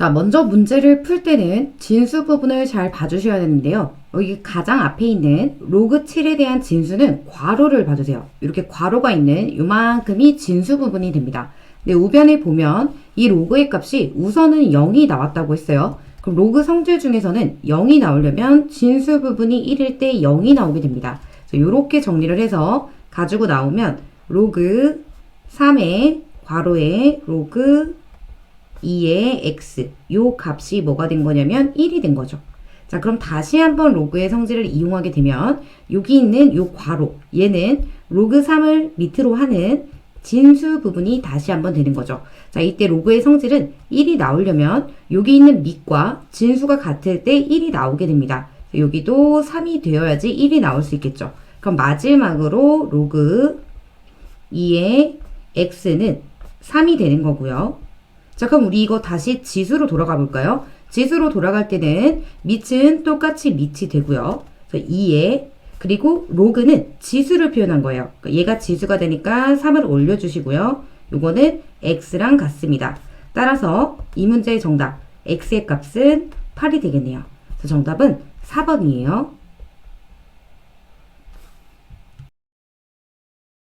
자, 먼저 문제를 풀 때는 진수 부분을 잘 봐주셔야 되는데요. 여기 가장 앞에 있는 로그 7에 대한 진수는 괄호를 봐주세요. 이렇게 괄호가 있는 요만큼이 진수 부분이 됩니다. 근데 우변에 보면 이 로그의 값이 우선은 0이 나왔다고 했어요. 그럼 로그 성질 중에서는 0이 나오려면 진수 부분이 1일 때 0이 나오게 됩니다. 이렇게 정리를 해서 가지고 나오면 로그 3의 괄호에 로그 2의 x 요 값이 뭐가 된 거냐면 1이 된 거죠. 자, 그럼 다시 한번 로그의 성질을 이용하게 되면 여기 있는 요 괄호 얘는 로그 3을 밑으로 하는 진수 부분이 다시 한번 되는 거죠. 자, 이때 로그의 성질은 1이 나오려면 여기 있는 밑과 진수가 같을 때 1이 나오게 됩니다. 여기도 3이 되어야지 1이 나올 수 있겠죠. 그럼 마지막으로 로그 2의 x는 3이 되는 거고요. 자, 그럼 우리 이거 다시 지수로 돌아가 볼까요? 지수로 돌아갈 때는 밑은 똑같이 밑이 되고요. 그래서 2에 그리고 로그는 지수를 표현한 거예요. 그러니까 얘가 지수가 되니까 3을 올려주시고요. 요거는 x랑 같습니다. 따라서 이 문제의 정답 x의 값은 8이 되겠네요. 그래서 정답은 4번이에요.